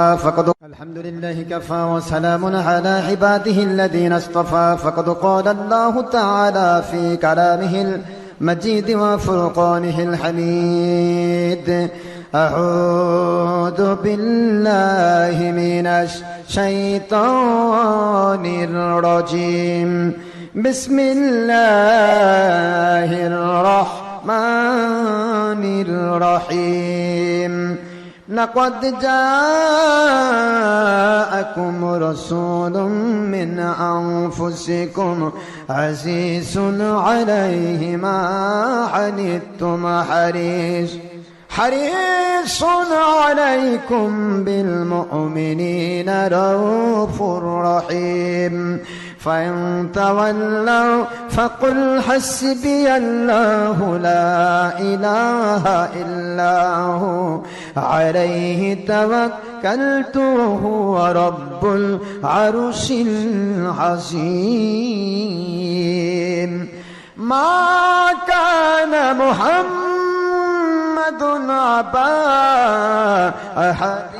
فقد الحمد لله كفى وسلام على عباده الذين اصطفى فقد قال الله تعالى في كلامه المجيد وفرقانه الحميد. أعوذ بالله من الشيطان الرجيم. بسم الله الرحمن الرحيم. لقد جاءكم رسول من أنفسكم عزيز عليه ما عنتم حريص حريص عليكم بالمؤمنين رؤوف رحيم فإن تولوا فقل حسبي الله لا إله إلا هو. عليه توكلت وهو رب العرش العظيم. ما كان محمد أبا أحد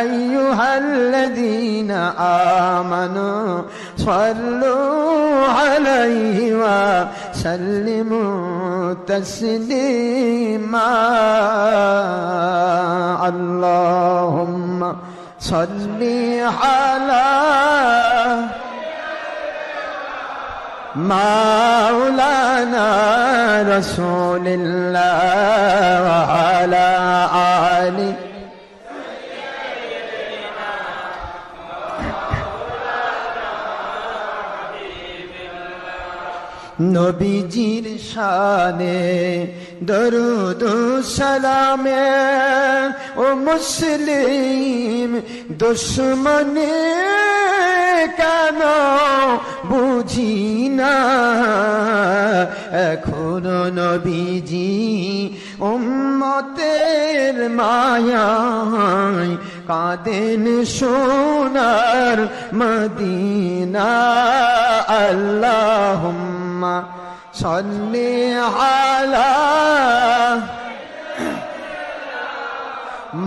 أيها الذين آمنوا صلوا عليه وسلموا تسليما. اللهم صل على مولانا رسول الله وعلى آله নবীজির শানে দরুদ সালামে ও মুসলিম দুশ্মনে কেন বুঝি না? এখনও নবীজি উম্মতের মায়ায় কাঁদেন সোনার মদিনা। আল্লাহুম্মা সাল্লি আলা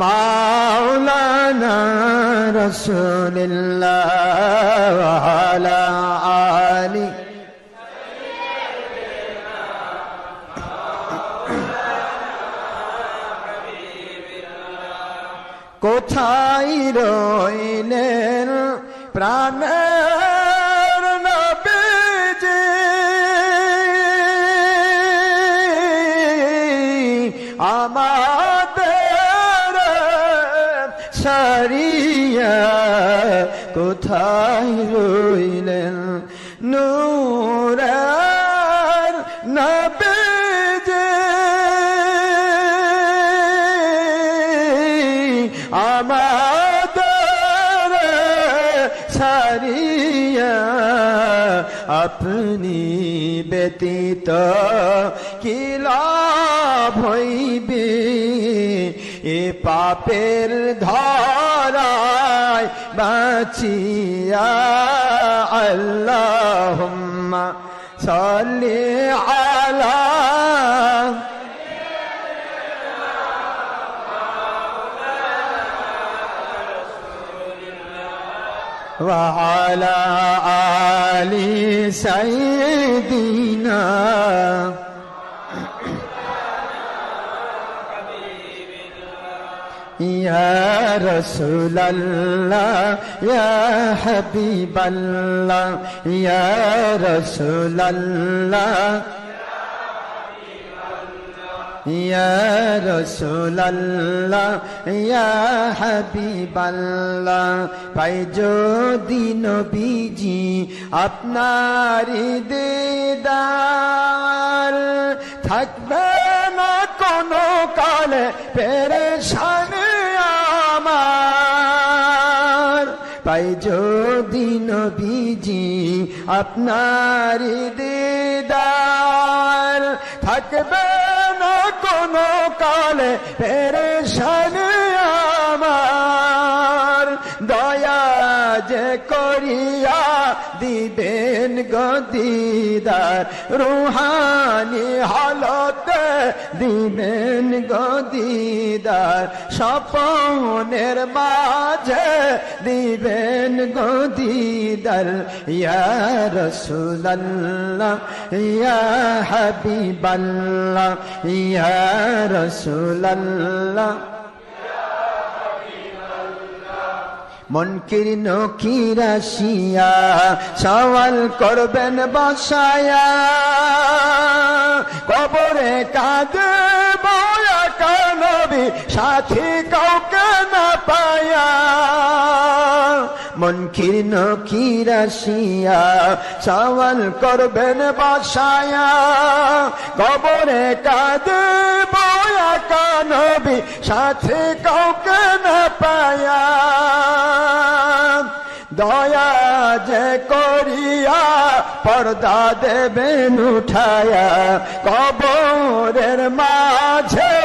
মাওলানা রাসূলুল্লাহ আলা আলি কোথায় রইলেন প্রাণের সারিয়া আপনি ব্যতীত কি লাভ হইবে? এ পাপের ধরায় বাঁচিয়া আল্লাহুম্মা সাল্লি আলা وعلى آل سيدنا. يا رسول الله يا حبيب الله يا رسول الله. ইয়া যদি নবীজি আপনার দিদার থাকবে না কোনো কালে, পেরেশান আমার। পাই যদি নবীজি আপনার দিদার থাকবে কোনো কালে পেরেশান আমার। দয়া যে করিয়া দিবেন গদিদার রুহানি হালতে দিবেন গদিদার স্বপনের মাঝে দিবেন গদিদার ইয়া রসুল্লাহ ইয়া হাবিবাল্লাহ, ইয়া রসুল্লাহ মন কীর্ণ কিরাশিয়া সওয়াল করবেন বসায়া। কবরে কাঁদে বয়া কানবি, সাথী কাউকে না পায়া। মন কীর্ণ কিরাশিয়া সওয়াল করবেন বসায়া। কবরে কাঁদে বয়া কানবি, সাথে কাউকে না পায়া। দয়া যে করিয়া পর্দা দেবেন উঠায়া কবরের মাঝে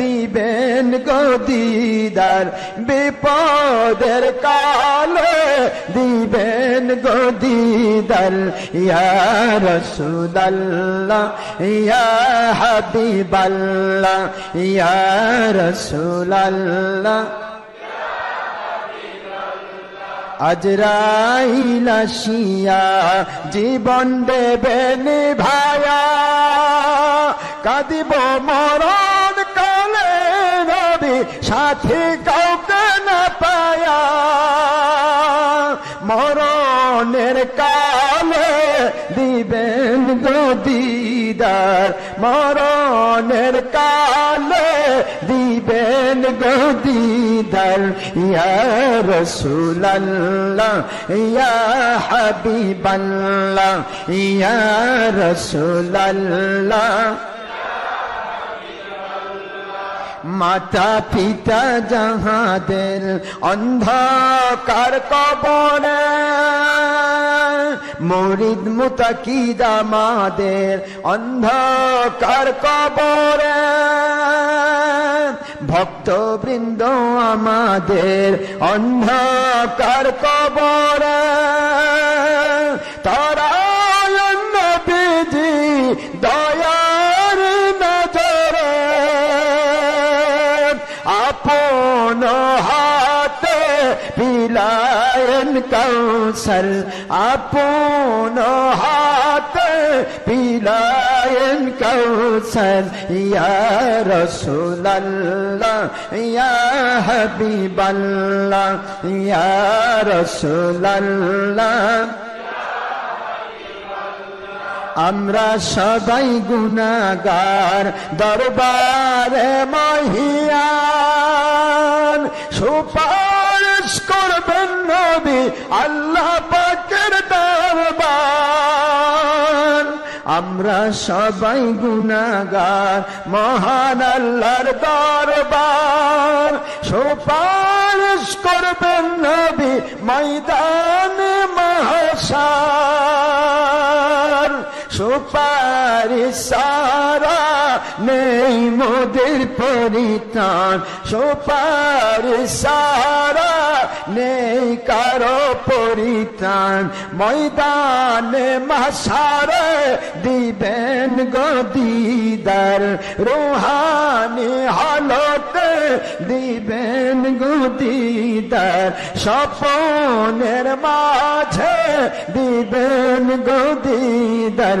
দিবেন গদিদার বিপদের কালে দিবেন গদিদার ইয়া রসুলাল্লাহ, ইয়া হাবিবাল্লাহ, ইয়া রসুলাল্লাহ। আজরাইল আসিয়া জীবন দেবেন ভায়া। কাঁদিব মরণ কালে নবী সাথী কাউকে না পায়া। মরণের কালে দিবেন গদিদার মরণের কালে দিবেন গদিদার ইয়া রসুলাল্লাহ, ইয়া হাবিবাল্লাহ, ইয়া রসুলাল্লাহ। মাতা পিতা যাহাদের অন্ধকার কবরে মরিদ মুতাকিদ মাদের অন্ধকার কবরে। ভক্তবৃন্দ আমাদের অন্ধকার কবরে। তারা কৌশল আপন হাতে পিলায়ন কৌশল ইয়া রসুল্লাহ ইয়া হাবিবাল্লাহ ইয়া রসুল্লাহ আমরা সবাই গুনাগার দরবারে মহিয়ান আল্লাহ পাকের দরবার। আমরা সবাই গুনাগার মহান আল্লাহর দরবার। সুপারিশ করবেন নবী ময়দান মহাসার। সুপারি সারা নেই মোদের পরিতান সুপারি সারা নেই কারও পরিতান ময়দানে মাসারে দিবেন গদিদার রুহানি হালতে দিবেন গদিদার স্বপনের মাঝে দিবেন গদিদার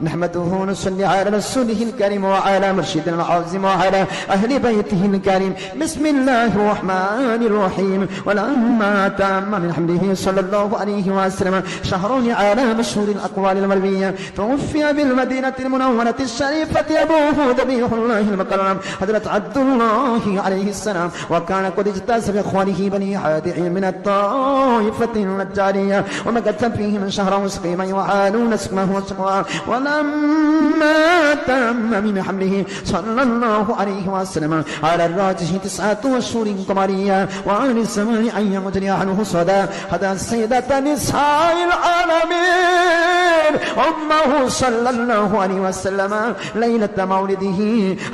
نحمده ونصلي على رسوله الكريم وعلى مرشدنا العظيم وعلى أهل بيته الكريم. بسم الله الرحمن الرحيم. ولما تم من حمده صلى الله عليه وسلم. شهر على مشهور الأقوال المروية توفي بالمدينة المنورة الشريفة أبوه ذبيح الله المكرم. حضرة عبد الله عليه السلام. وكان قد اجتاز بإخوانه بني حادع من الطائفة النجارية. ومكث فيهم شهرا وسقيما يعانون اسمه وسقوا ولما تم من حمله صلى الله عليه وسلم على الراجح تسعة أشهر قمرية وعن الزمان أن يمتلي عنه صدى هذا السيدة نساء العالمين. أمه صلى الله عليه وسلم ليلة مولده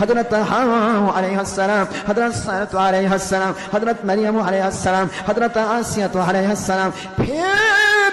حضرة حواء عليها السلام حضرة سارة عليها السلام حضرة مريم عليها السلام حضرة آسية عليها السلام. في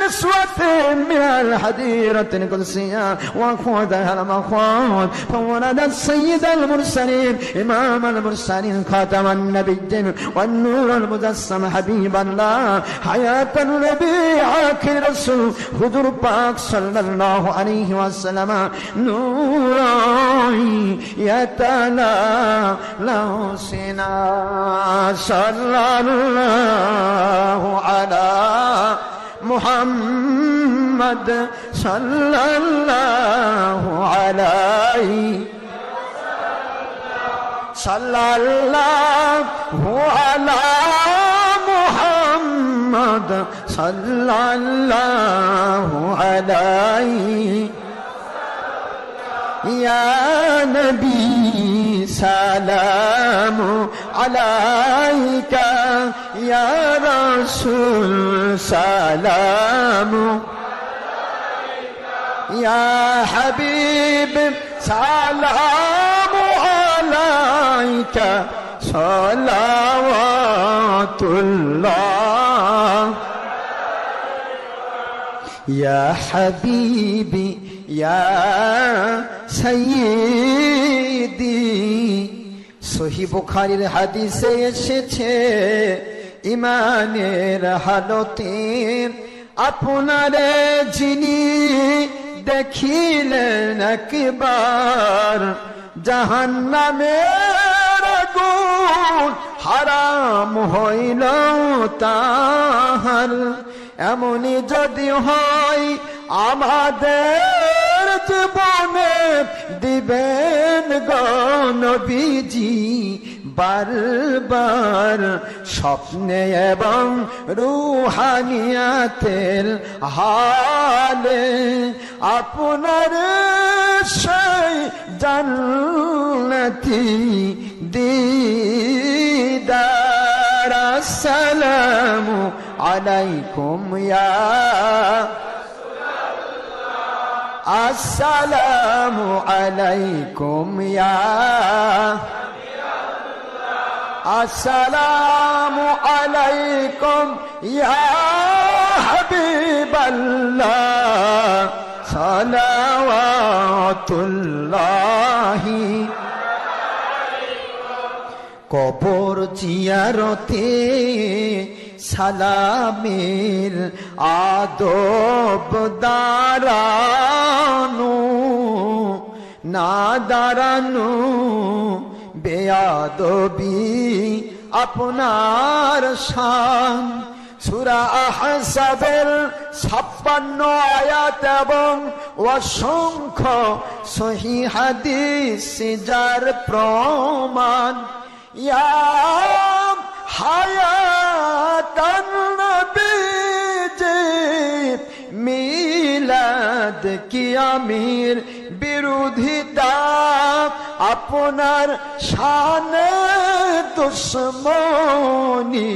نسوة من الحديرة القدسية وقودها المخوض فولدت سيد المرسلين إمام المرسلين خاتم النبيين والنور المجسم حبيب الله حياة النبي عاكل الرسول حضور پاک صلی اللہ علیہ وسلم نورائی یتلا لہو سنا صلی اللہ علیہ محمد صلى الله عليه صلى الله على محمد صلى الله عليه يا نبي سلام عليك يا رسول سلام يا حبيب سلام عليك صلوات الله يا حبيبي يا سيدي সহি বুখারির হাদিসে এসেছে ইমানের হালতে আপনারে যিনি দেখিলেন একবার, জাহান্নামের আগুন হারাম হইল তাহার। এমনই যদি হয় আমাদের জীবনে দিবেন গণবিজি বারবার স্বপ্নে এবং রুহানিয়াতের হালে আপনার সেই জান্নাতি দিদার আসসালামু আলাইকুম আসসালামু আলাইকুম ইয়া আসসালামু আলাইকুম ইয়া হাবিবাল্লাহ সালাওয়াতুল্লাহি। কবর জিয়ারতে সালামের আদব দাঁড়ানো না দাঁড়ানো বেয়াদবি আপনার শান। সুরা আহসাবের ছাপ্পান্ন আয়াত এবং অসংখ্য সহি হাদিস যার প্রমাণ। হায়াতান মিলাদ কি আমির বিরোধিতা আপনার শানে দুশ্মনি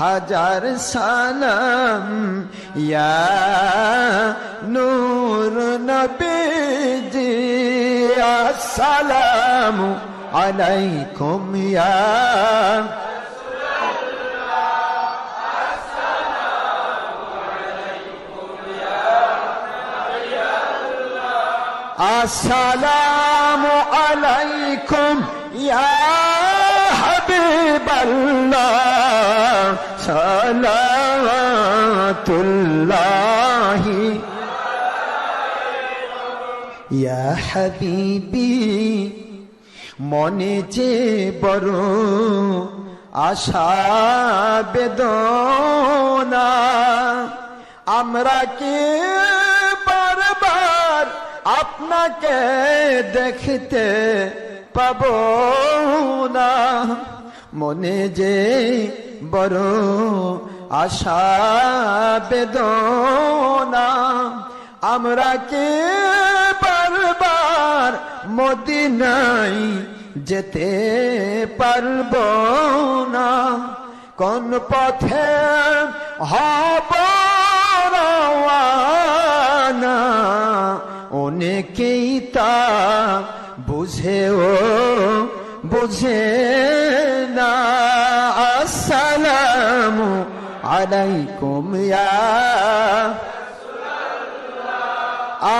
হাজার সালাম ইয়া নূর নবীজি আসসালামু আলাইকুম ইয়া আসসালামু আলাইকুম, ইয়া হাবিবাল্লাহ, সালাতুল্লাহি। ইয়া হাবিবি, মনে যে বড় আশা, বেদনা, আমরা কে বারবার আপনাকে দেখতে পাব না। মনে যে বড় আশা, বেদনা। আমরা কি বারবার মদিনাই যেতে পারব না? কোন পথে হব অনেকেই তা বুঝেও বুঝে না আসসালামু আলাইকুম ইয়া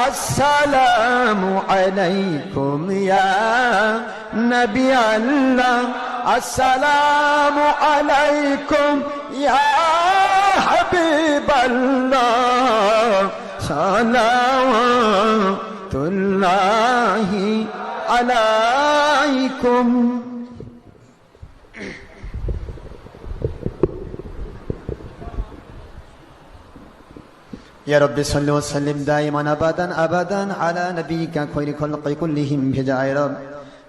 আসসালামু আলাইকুম ইয়া নবী আল্লাহ আসসালামু আলাইকুম ইয়া صلوات اللہ علیکم یا رب صلی وسلم دائما ابدا ابدا علی نبی کا خیر خلق کلہم بھیجائے رب.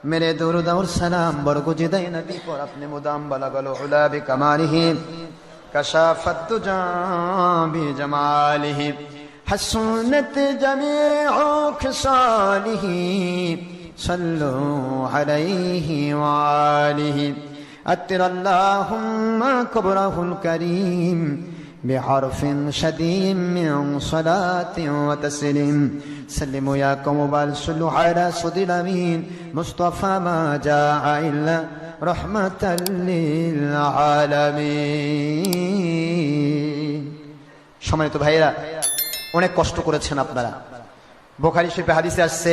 میرے درود اور سلام برگجد نبی پر اپنے مدام بلغ العلا بکمالہ کشافت دجا بجمالہ حسنت جميع خصاله صلوا عليه وآله أتر اللهم كبره الكريم بحرف شديد من صلاة وتسليم سلموا يا قوم بل صلوا على صدر الأمين مصطفى ما جاء إلا رحمة للعالمين সম্মানিত ভাইরা অনেক কষ্ট করেছেন আপনারা। বোখারি শিল্পে হাদিসে আসছে